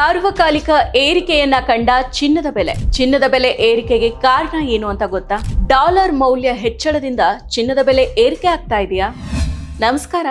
ಸಾರ್ವಕಾಲಿಕ ಏರಿಕೆಯನ್ನ ಕಂಡ ಚಿನ್ನದ ಬೆಲೆ. ಚಿನ್ನದ ಬೆಲೆ ಏರಿಕೆಗೆ ಕಾರಣ ಏನು ಅಂತ ಗೊತ್ತಾ? ಡಾಲರ್ ಮೌಲ್ಯ ಹೆಚ್ಚಳದಿಂದ ಚಿನ್ನದ ಬೆಲೆ ಏರಿಕೆ ಆಗ್ತಾ ಇದೆಯಾ? ನಮಸ್ಕಾರ.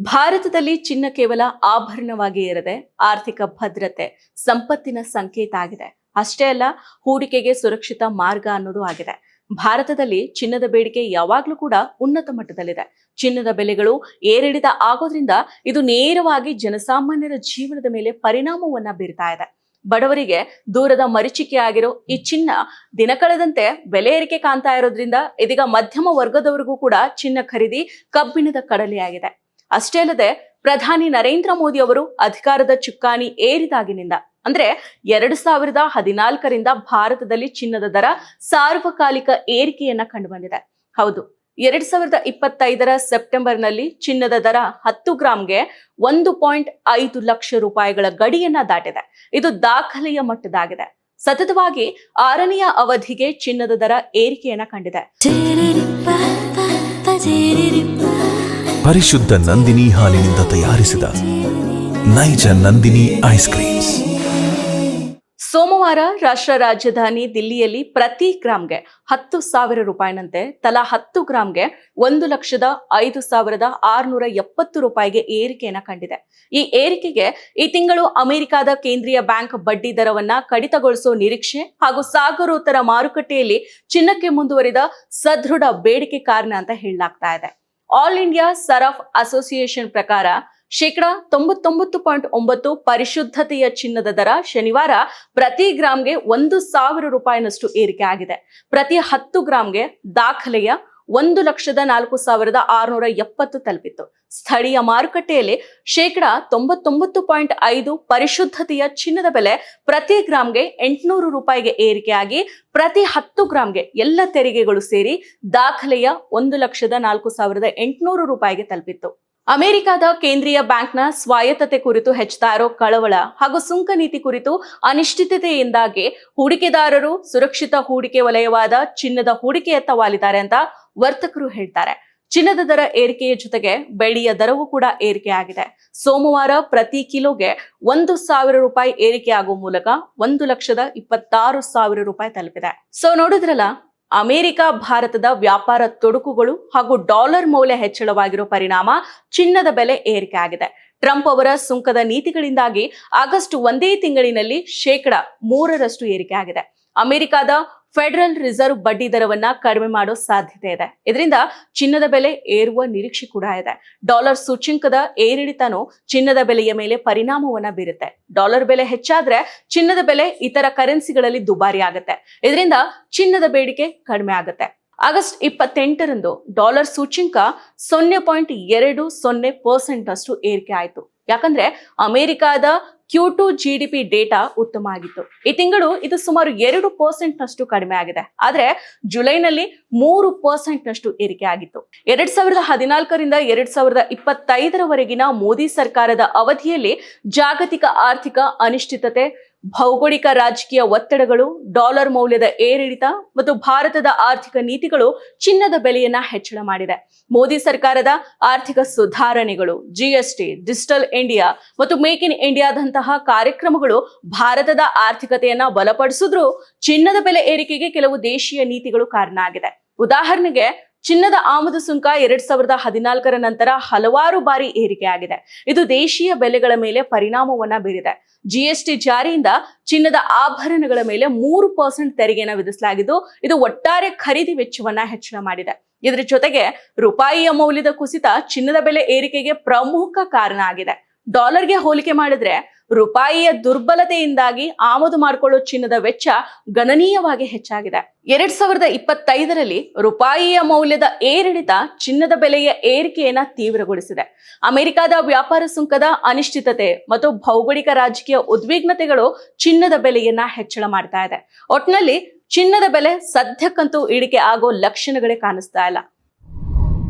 ಭಾರತದಲ್ಲಿ ಚಿನ್ನ ಕೇವಲ ಆಭರಣವಾಗಿ ಇರದೆ ಆರ್ಥಿಕ ಭದ್ರತೆ, ಸಂಪತ್ತಿನ ಸಂಕೇತ ಆಗಿದೆ. ಅಷ್ಟೇ ಅಲ್ಲ, ಹೂಡಿಕೆಗೆ ಸುರಕ್ಷಿತ ಮಾರ್ಗ ಅನ್ನೋದು ಆಗಿದೆ. ಭಾರತದಲ್ಲಿ ಚಿನ್ನದ ಬೇಡಿಕೆ ಯಾವಾಗಲೂ ಕೂಡ ಉನ್ನತ ಮಟ್ಟದಲ್ಲಿದೆ. ಚಿನ್ನದ ಬೆಲೆಗಳು ಏರಿಳಿತ ಆಗೋದ್ರಿಂದ ಇದು ನೇರವಾಗಿ ಜನಸಾಮಾನ್ಯರ ಜೀವನದ ಮೇಲೆ ಪರಿಣಾಮವನ್ನ ಬೀರ್ತಾ ಇದೆ. ಬಡವರಿಗೆ ದೂರದ ಮರಿಚಿಕೆ ಆಗಿರೋ ಈ ಚಿನ್ನ ದಿನ ಕಳೆದಂತೆ ಬೆಲೆ ಏರಿಕೆ ಕಾಣ್ತಾ ಇರೋದ್ರಿಂದ ಇದೀಗ ಮಧ್ಯಮ ವರ್ಗದವರಿಗೂ ಕೂಡ ಚಿನ್ನ ಖರೀದಿ ಕಬ್ಬಿಣದ ಕಡಲೆಯಾಗಿದೆ. ಅಷ್ಟೇ ಅಲ್ಲದೆ ಪ್ರಧಾನಿ ನರೇಂದ್ರ ಮೋದಿ ಅವರು ಅಧಿಕಾರದ ಚುಕ್ಕಾಣಿ ಏರಿದಾಗಿನಿಂದ ಅಂದ್ರೆ ಎರಡು ಸಾವಿರದ ಹದಿನಾಲ್ಕರಿಂದ ಭಾರತದಲ್ಲಿ ಚಿನ್ನದ ದರ ಸಾರ್ವಕಾಲಿಕ ಏರಿಕೆಯನ್ನ ಕಂಡುಬಂದಿದೆ. ಹೌದು, ಎರಡ್ ಸಾವಿರದ ಇಪ್ಪತ್ತೈದರ ಸೆಪ್ಟೆಂಬರ್ನಲ್ಲಿ ಚಿನ್ನದ ದರ ಹತ್ತು ಗ್ರಾಮ್ಗೆ ಒಂದು ಪಾಯಿಂಟ್ ಐದು ಲಕ್ಷ ರೂಪಾಯಿಗಳ ಗಡಿಯನ್ನ ದಾಟಿದೆ. ಇದು ದಾಖಲೆಯ ಮಟ್ಟದಾಗಿದೆ. ಸತತವಾಗಿ ಆರನೆಯ ಅವಧಿಗೆ ಚಿನ್ನದ ದರ ಏರಿಕೆಯನ್ನ ಕಂಡಿದೆ. ಪರಿಶುದ್ಧ ನಂದಿನಿ ಹಾಲಿನಿಂದ ತಯಾರಿಸಿದ ನೈಜ ನಂದಿನಿ ಐಸ್ ಕ್ರೀಮ್ಸ್. ಸೋಮವಾರ ರಾಷ್ಟ್ರ ರಾಜಧಾನಿ ದಿಲ್ಲಿಯಲ್ಲಿ ಪ್ರತಿ ಗ್ರಾಮ್ಗೆ ಹತ್ತು ಸಾವಿರ ರೂಪಾಯಿನಂತೆ, ತಲಾ ಹತ್ತು ಗ್ರಾಂಗೆ ಒಂದು ಲಕ್ಷದ ಐದು ಸಾವಿರದ ಆರುನೂರ ಎಪ್ಪತ್ತು ರೂಪಾಯಿಗೆ ಏರಿಕೆಯನ್ನ ಕಂಡಿದೆ. ಈ ಏರಿಕೆಗೆ ಈ ತಿಂಗಳು ಅಮೆರಿಕದ ಕೇಂದ್ರೀಯ ಬ್ಯಾಂಕ್ ಬಡ್ಡಿ ದರವನ್ನ ಕಡಿತಗೊಳಿಸುವ ನಿರೀಕ್ಷೆ ಹಾಗೂ ಸಾಗರೋತ್ತರ ಮಾರುಕಟ್ಟೆಯಲ್ಲಿ ಚಿನ್ನಕ್ಕೆ ಮುಂದುವರಿದ ಸದೃಢ ಬೇಡಿಕೆ ಕಾರಣ ಅಂತ ಹೇಳಲಾಗ್ತಾ ಇದೆ. ಆಲ್ ಇಂಡಿಯಾ ಸರಫ್ ಅಸೋಸಿಯೇಷನ್ ಪ್ರಕಾರ ಶೇಕಡ ತೊಂಬತ್ತೊಂಬತ್ತು ಪಾಯಿಂಟ್ ಒಂಬತ್ತು ಪರಿಶುದ್ಧತೆಯ ಚಿನ್ನದ ದರ ಶನಿವಾರ ಪ್ರತಿ ಗ್ರಾಂಗೆ ಒಂದು ಸಾವಿರ ರೂಪಾಯಿನಷ್ಟು ಏರಿಕೆ ಆಗಿದೆ. ಪ್ರತಿ ಹತ್ತು ಗ್ರಾಂಗೆ ದಾಖಲೆಯ ಒಂದು ಲಕ್ಷದ ನಾಲ್ಕು ಸಾವಿರದ ಆರುನೂರ ಎಪ್ಪತ್ತು ತಲುಪಿತ್ತು. ಸ್ಥಳೀಯ ಮಾರುಕಟ್ಟೆಯಲ್ಲಿ ಶೇಕಡ ತೊಂಬತ್ತೊಂಬತ್ತು ಪಾಯಿಂಟ್ ಐದು ಪರಿಶುದ್ಧತೆಯ ಚಿನ್ನದ ಬೆಲೆ ಪ್ರತಿ ಗ್ರಾಂಗೆ ಎಂಟುನೂರು ರೂಪಾಯಿಗೆ ಏರಿಕೆಯಾಗಿ ಪ್ರತಿ ಹತ್ತು ಗ್ರಾಂಗೆ ಎಲ್ಲ ತೆರಿಗೆಗಳು ಸೇರಿ ದಾಖಲೆಯ ಒಂದು ಲಕ್ಷದ ನಾಲ್ಕು ಸಾವಿರದ ಎಂಟುನೂರು ರೂಪಾಯಿಗೆ ತಲುಪಿತ್ತು. ಅಮೆರಿಕದ ಕೇಂದ್ರೀಯ ಬ್ಯಾಂಕ್ನ ಸ್ವಾಯತ್ತತೆ ಕುರಿತು ಹೆಚ್ಚುತ್ತಾ ಇರೋ ಕಳವಳ ಹಾಗೂ ಸುಂಕ ನೀತಿ ಕುರಿತು ಅನಿಶ್ಚಿತತೆಯಿಂದಾಗಿ ಹೂಡಿಕೆದಾರರು ಸುರಕ್ಷಿತ ಹೂಡಿಕೆ ವಲಯವಾದ ಚಿನ್ನದ ಹೂಡಿಕೆಯತ್ತ ವಾಲಿದ್ದಾರೆ ಅಂತ ವರ್ತಕರು ಹೇಳ್ತಾರೆ. ಚಿನ್ನದ ದರ ಏರಿಕೆಯ ಜೊತೆಗೆ ಬೆಳ್ಳಿಯ ದರವೂ ಕೂಡ ಏರಿಕೆ ಆಗಿದೆ ಸೋಮವಾರ ಪ್ರತಿ ಕಿಲೋಗೆ ಒಂದು ಸಾವಿರ ರೂಪಾಯಿ ಏರಿಕೆ ಮೂಲಕ ಒಂದು ಲಕ್ಷದ ಇಪ್ಪತ್ತಾರು ಸಾವಿರ ರೂಪಾಯಿ ತಲುಪಿದೆ. ಸೊ ನೋಡಿದ್ರಲ್ಲ ಅಮೆರಿಕ, ಭಾರತದ ವ್ಯಾಪಾರ ತೊಡಕುಗಳು ಹಾಗೂ ಡಾಲರ್ ಮೌಲ್ಯ ಹೆಚ್ಚಳವಾಗಿರುವ ಪರಿಣಾಮ ಚಿನ್ನದ ಬೆಲೆ ಏರಿಕೆ ಆಗಿದೆ. ಟ್ರಂಪ್ ಅವರ ಸುಂಕದ ನೀತಿಗಳಿಂದಾಗಿ ಆಗಸ್ಟ್ ಒಂದೇ ತಿಂಗಳಿನಲ್ಲಿ ಶೇಕಡ ಮೂರರಷ್ಟು ಏರಿಕೆ ಆಗಿದೆ. ಅಮೆರಿಕದ ಫೆಡರಲ್ ರಿಸರ್ವ್ ಬಡ್ಡಿ ದರವನ್ನ ಕಡಿಮೆ ಮಾಡೋ ಸಾಧ್ಯತೆ ಇದೆ. ಇದರಿಂದ ಚಿನ್ನದ ಬೆಲೆ ಏರುವ ನಿರೀಕ್ಷೆ ಕೂಡ ಇದೆ. ಡಾಲರ್ ಸೂಚ್ಯಂಕದ ಏರಿಳಿತನೂ ಚಿನ್ನದ ಬೆಲೆಯ ಮೇಲೆ ಪರಿಣಾಮವನ್ನ ಬೀರುತ್ತೆ. ಡಾಲರ್ ಬೆಲೆ ಹೆಚ್ಚಾದ್ರೆ ಚಿನ್ನದ ಬೆಲೆ ಇತರ ಕರೆನ್ಸಿಗಳಲ್ಲಿ ದುಬಾರಿ ಆಗುತ್ತೆ. ಇದರಿಂದ ಚಿನ್ನದ ಬೇಡಿಕೆ ಕಡಿಮೆ ಆಗುತ್ತೆ. ಆಗಸ್ಟ್ ಇಪ್ಪತ್ತೆಂಟರಂದು ಡಾಲರ್ ಸೂಚ್ಯಂಕ ಸೊನ್ನೆ ಪಾಯಿಂಟ್ ಎರಡು ಸೊನ್ನೆ ಪರ್ಸೆಂಟ್ ಅಷ್ಟು ಏರಿಕೆ ಆಯಿತು. ಯಾಕಂದ್ರೆ ಅಮೆರಿಕಾದ ಕ್ಯೂ ಟು ಜಿಡಿಪಿ ಡೇಟಾ ಉತ್ತಮ ಆಗಿತ್ತು ಈ ತಿಂಗಳು ಇದು ಸುಮಾರು ಎರಡು ಪರ್ಸೆಂಟ್ ನಷ್ಟು ಕಡಿಮೆ ಆಗಿದೆ. ಆದ್ರೆ ಜುಲೈನಲ್ಲಿ ಮೂರು ಪರ್ಸೆಂಟ್ ನಷ್ಟು ಏರಿಕೆ ಆಗಿತ್ತು. ಎರಡ್ ಸಾವಿರದ ಹದಿನಾಲ್ಕರಿಂದ ಎರಡ್ ಸಾವಿರದ ಇಪ್ಪತ್ತೈದರವರೆಗಿನ ಮೋದಿ ಸರ್ಕಾರದ ಅವಧಿಯಲ್ಲಿ ಜಾಗತಿಕ ಆರ್ಥಿಕ ಅನಿಶ್ಚಿತತೆ ಭೌಗೋಳಿಕ ರಾಜಕೀಯ ಒತ್ತಡಗಳು, ಡಾಲರ್ ಮೌಲ್ಯದ ಏರಿಳಿತ ಮತ್ತು ಭಾರತದ ಆರ್ಥಿಕ ನೀತಿಗಳು ಚಿನ್ನದ ಬೆಲೆಯನ್ನ ಹೆಚ್ಚಳ ಮಾಡಿದೆ. ಮೋದಿ ಸರ್ಕಾರದ ಆರ್ಥಿಕ ಸುಧಾರಣೆಗಳು ಜಿಎಸ್ಟಿ ಡಿಜಿಟಲ್ ಇಂಡಿಯಾ ಮತ್ತು ಮೇಕ್ ಇನ್ ಇಂಡಿಯಾದಂತಹ ಕಾರ್ಯಕ್ರಮಗಳು ಭಾರತದ ಆರ್ಥಿಕತೆಯನ್ನ ಬಲಪಡಿಸಿದ್ರು ಚಿನ್ನದ ಬೆಲೆ ಏರಿಕೆಗೆ ಕೆಲವು ದೇಶೀಯ ನೀತಿಗಳು ಕಾರಣ ಆಗಿದೆ. ಉದಾಹರಣೆಗೆ ಚಿನ್ನದ ಆಮದು ಸುಂಕ ಎರಡ್ ಸಾವಿರದ ಹದಿನಾಲ್ಕರ ನಂತರ ಹಲವಾರು ಬಾರಿ ಏರಿಕೆಯಾಗಿದೆ. ಇದು ದೇಶೀಯ ಬೆಲೆಗಳ ಮೇಲೆ ಪರಿಣಾಮವನ್ನ ಬೀರಿದೆ. ಜಿಎಸ್ಟಿ ಜಾರಿಯಿಂದ ಚಿನ್ನದ ಆಭರಣಗಳ ಮೇಲೆ ಮೂರು ಪರ್ಸೆಂಟ್ ತೆರಿಗೆಯನ್ನು ವಿಧಿಸಲಾಗಿದ್ದು, ಇದು ಒಟ್ಟಾರೆ ಖರೀದಿ ವೆಚ್ಚವನ್ನ ಹೆಚ್ಚಳ ಮಾಡಿದೆ. ಇದರ ಜೊತೆಗೆ ರೂಪಾಯಿಯ ಮೌಲ್ಯದ ಕುಸಿತ ಚಿನ್ನದ ಬೆಲೆ ಏರಿಕೆಗೆ ಪ್ರಮುಖ ಕಾರಣ ಆಗಿದೆ. ಡಾಲರ್ಗೆ ಹೋಲಿಕೆ ಮಾಡಿದ್ರೆ ರೂಪಾಯಿಯ ದುರ್ಬಲತೆಯಿಂದಾಗಿ ಆಮದು ಮಾಡಿಕೊಳ್ಳೋ ಚಿನ್ನದ ವೆಚ್ಚ ಗಣನೀಯವಾಗಿ ಹೆಚ್ಚಾಗಿದೆ. ಎರಡ್ ಸಾವಿರದ ಇಪ್ಪತ್ತೈದರಲ್ಲಿ ರೂಪಾಯಿಯ ಮೌಲ್ಯದ ಏರಿಳಿತ ಚಿನ್ನದ ಬೆಲೆಯ ಏರಿಕೆಯನ್ನ ತೀವ್ರಗೊಳಿಸಿದೆ. ಅಮೆರಿಕದ ವ್ಯಾಪಾರ ಸುಂಕದ ಅನಿಶ್ಚಿತತೆ ಮತ್ತು ಭೌಗೋಳಿಕ ರಾಜಕೀಯ ಉದ್ವಿಗ್ನತೆಗಳು ಚಿನ್ನದ ಬೆಲೆಯನ್ನ ಹೆಚ್ಚಳ ಮಾಡ್ತಾ ಇದೆ. ಒಟ್ನಲ್ಲಿ ಚಿನ್ನದ ಬೆಲೆ ಸದ್ಯಕ್ಕಂತೂ ಇಳಿಕೆ ಆಗೋ ಲಕ್ಷಣಗಳೇ ಕಾಣಿಸ್ತಾ ಇಲ್ಲ.